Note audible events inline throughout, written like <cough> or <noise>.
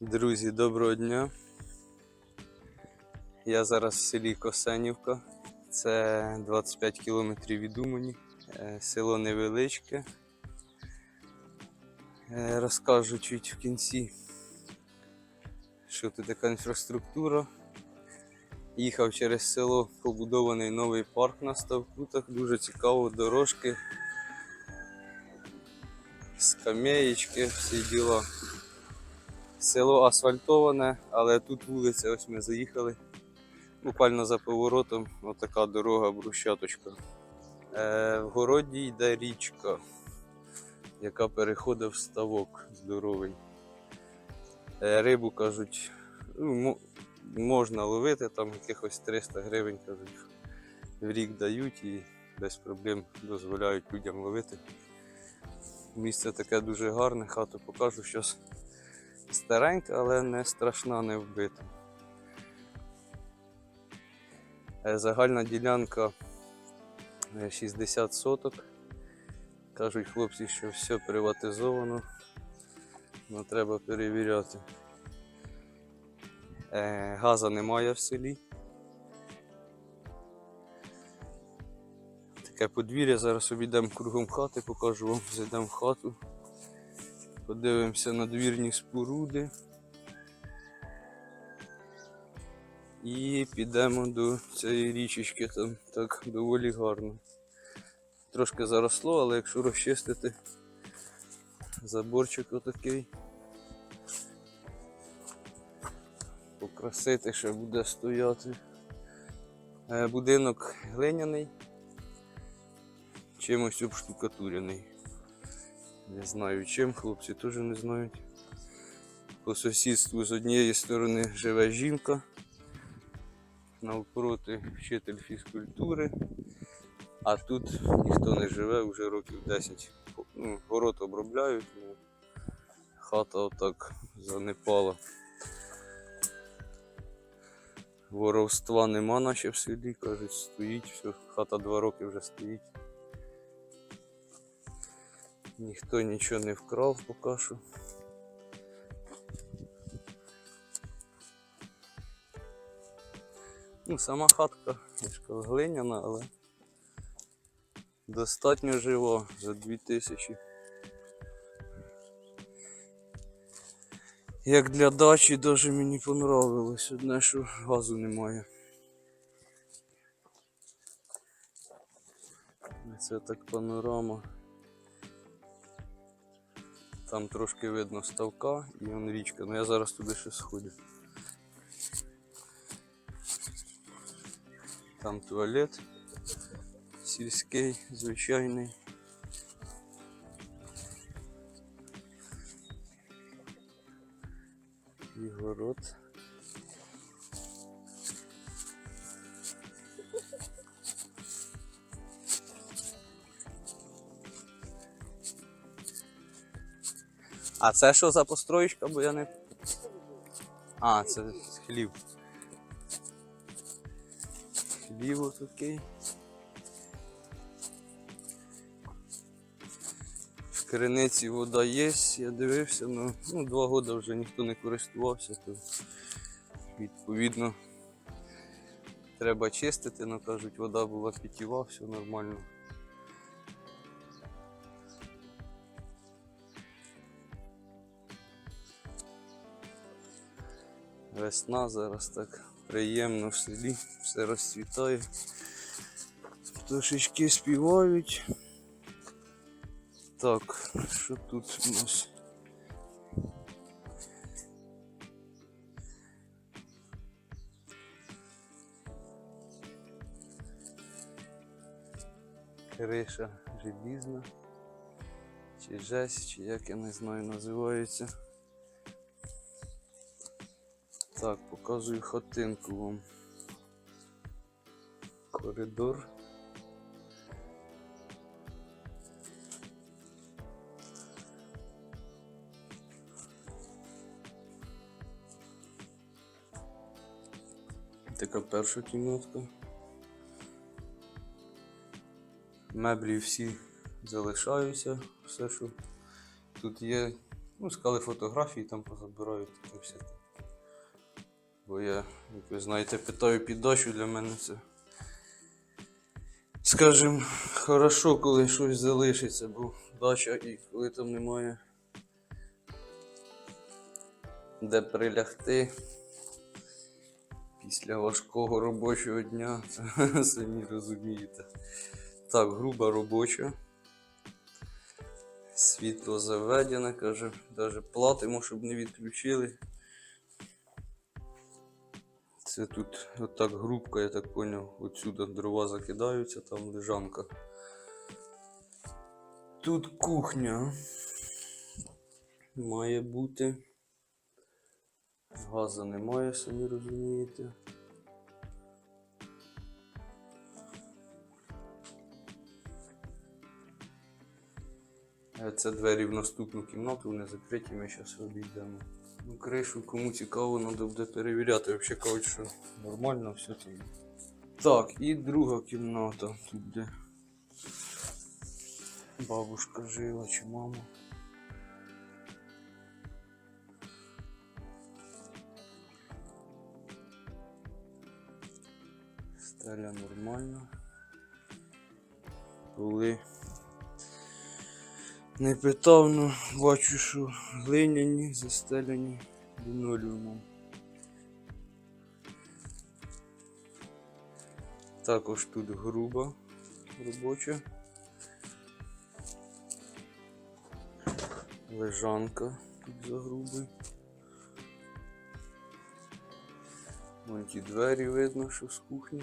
Друзі, доброго дня. Я зараз в селі Косенівка. Це 25 кілометрів від Умані. Е, Село невеличке. Е, Розкажу чуть в кінці, що тут така інфраструктура. Їхав через село, побудований новий парк на ставкутах. Дуже цікаво, дорожки, скамеєчки, всі діла. Село асфальтоване, але тут вулиця, ось ми заїхали. Буквально за поворотом отака дорога, брусчаточка. Е, в городі йде річка, яка переходить в ставок здоровий. Е, рибу кажуть, ну, можна ловити, там якихось 300 гривень кажуть, в рік дають і без проблем дозволяють людям ловити. Місце таке дуже гарне, хату покажу щось старенька, але не страшна, не вбита. Е, Загальна ділянка е, 60 соток. Кажуть хлопці, що все приватизовано, але треба перевіряти. Е, Газа немає в селі. Таке подвір'я, зараз обійдемо кругом хати, покажу вам, зайдемо в хату. Подивимося на двірні споруди. І підемо до цієї річечки, там так доволі гарно. Трошки заросло, але якщо розчистити заборчик отакий. Покрасити ще буде стояти. Е, Будинок глиняний, чимось обштукатурений. Не знаю чим, хлопці теж не знають. По сусідству з однієї сторони живе жінка, навпроти вчитель фізкультури, а тут ніхто не живе вже років 10. Ну, город обробляють, ну, хата отак занепала. Воровства нема наче в селі, кажуть, стоїть, все, хата два роки вже стоїть. Ніхто нічого не вкрав поки що. Ну, сама хатка, глиняна, але достатньо жива за 2000. Як для дачі даже мені понравилось, одне, що газу немає. Це так панорама. Там трошки видно ставка і вон річка. Ну я зараз туди ще сходжу. Там туалет сільський, звичайний. І город. А це що за построєчка, бо я не. А, це хлів. Хлів отакий. В криниці вода є, я дивився, ну, ну два роки вже ніхто не користувався, то відповідно треба чистити, ну кажуть, вода була питєва, все нормально. Весна зараз так приємно в селі, все розцвітає. Пташечки співають. Так, що тут у нас? Криша желізна. Чи жесть, чи як я не знаю називається. Так, показую хатинку вам. Коридор. Така перша кімнатка. Меблі всі залишаються, все, що тут є, Ну, сказали фотографії там позабирають таке все. Бо я, як ви знаєте, питаю під дачу для мене це. Скажем, хорошо, коли щось залишиться, бо дача і коли там немає де прилягти після важкого робочого дня, це <laughs> самі розумієте. Так, груба робоча. Світло заведене, каже, навіть платимо, щоб не відключили. Це тут отак грубка, я так поняв, отсюда дрова закидаються, там лежанка. Тут кухня має бути. Газу немає, самі розумієте. Е, Це двері в наступну кімнату, вони закриті, ми зараз обійдемо. Ну, кришу, кому цікаво, треба буде перевіряти. Взагалі кажуть, що нормально все там. Так, і друга кімната тут де бабушка жила чи мама. Стеля нормальна. Були. Не бачу, що глиняні, застеляні лінолеумом. Також тут груба робоча. Лежанка тут за грубою. Вон ті двері видно, що з кухні.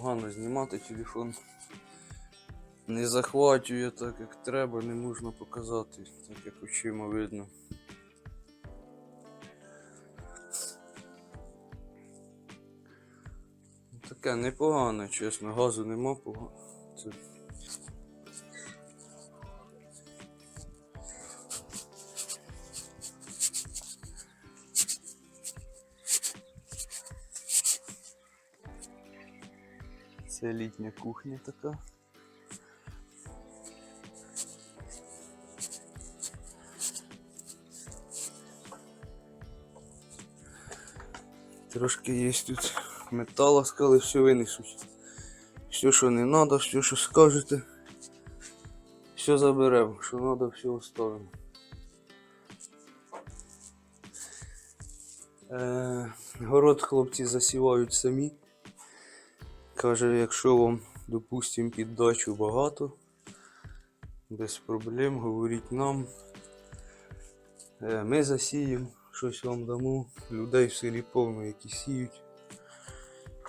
Погано знімати телефон. Не захвачує так, як треба, не можна показати, так як очима видно. Таке непогане, чесно, газу нема погано. Це... Літня кухня така. Трошки є тут металу, сказали, все винесуть. Все, що не треба, все, що скажете, все заберемо, що треба, все оставимо. Е, город хлопці засівають самі. Каже, якщо вам, допустим, під дачу багато, без проблем, говоріть нам. Е, Ми засіємо, щось вам дамо. Людей в селі повно, які сіють.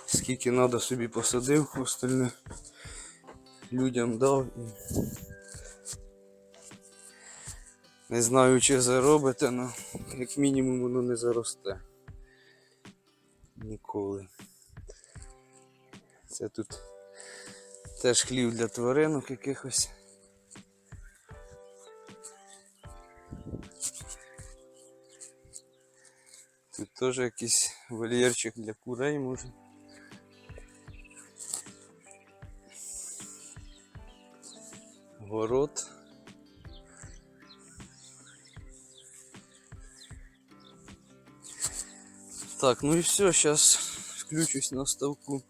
Скільки треба собі посадив, остальне людям дав. І... Не знаю, чи заробите, але як мінімум воно не заросте. Ніколи. Це тут теж хлів для тваринок якихось. Тут теж якийсь вольєрчик для курей може. Город. Так, ну і все, зараз включусь на ставку.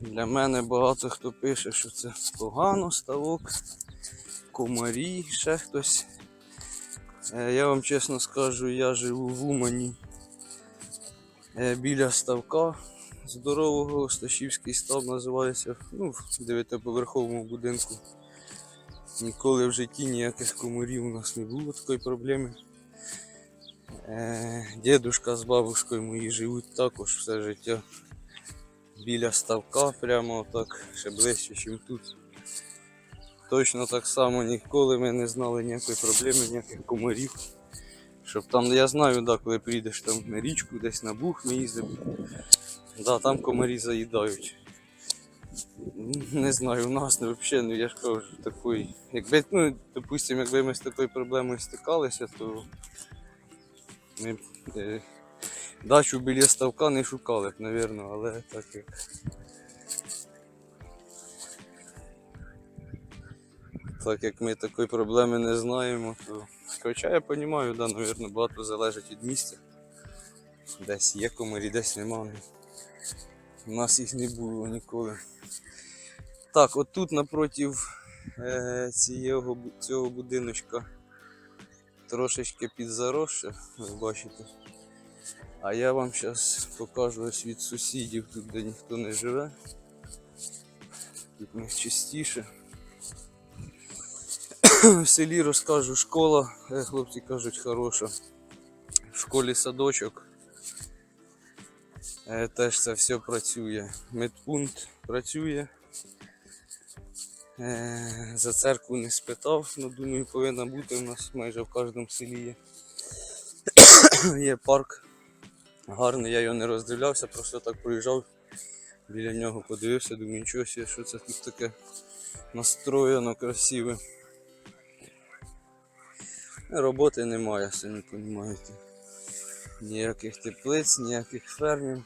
Для мене багато хто пише, що це погано ставок, комарі, ще хтось. Е, Я вам чесно скажу, я живу в Умані е, біля ставка здорового, Сташівський став називається, ну, в дев'ятиповерховому будинку. Ніколи в житті ніяких комарів у нас не було такої проблеми. Е, Дідушка з бабушкою мої живуть також все життя біля ставка, прямо так, ще ближче, ніж тут. Точно так само ніколи ми не знали ніякої проблеми, ніяких комарів. Щоб там, я знаю, да, коли приїдеш там на річку, десь на бух ми їздимо, да, там комарі заїдають. Не знаю, у нас не взагалі, ну я ж кажу, такої. Якби, ну, допустимо, якби ми з такою проблемою стикалися, то ми е, Дачу біля ставка не шукали, мабуть, але так як. Так як ми такої проблеми не знаємо, то хоча я розумію, да, напевно, багато залежить від місця. Десь є комарі, десь немає. У нас їх не було ніколи. Так, отут напротив е, цього, цього будиночка трошечки підзаросше, ви бачите. А я вам зараз покажу ось від сусідів, тут де ніхто не живе. Тут них чистіше. В селі розкажу, школа, е, хлопці кажуть, хороша. В школі садочок. Е, Теж це все працює. Медпункт працює. Е, За церкву не спитав, але думаю, повинна бути у нас майже в кожному селі є. <coughs> є парк. Гарний, я його не роздивлявся, просто так проїжджав біля нього, подивився, думаю, нічого що це тут таке настроєно, красиве. Роботи немає, самі розумієте. Ніяких теплиць, ніяких фермів.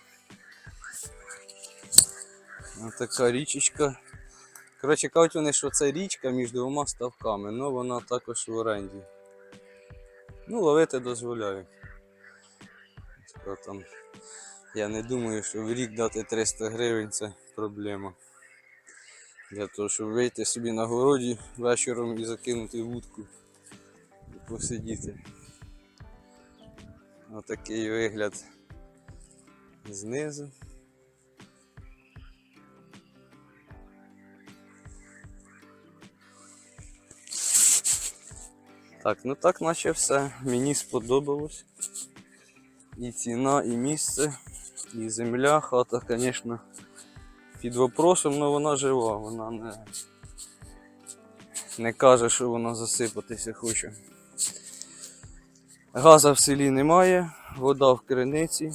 Ось така річечка. Коротше, кажуть вони, що це річка між двома ставками, але вона також в оренді. Ну, ловити дозволяю. Така Там, я не думаю, що в рік дати 300 гривень це проблема. Для того, щоб вийти собі на городі вечором і закинути вудку і посидіти. Отакий вигляд знизу. Так, ну так наче все. Мені сподобалось. І ціна, і місце, і земля, хата, звісно, під вопросом, але вона жива, вона не, не каже, що вона засипатися хоче. Газа в селі немає, вода в криниці.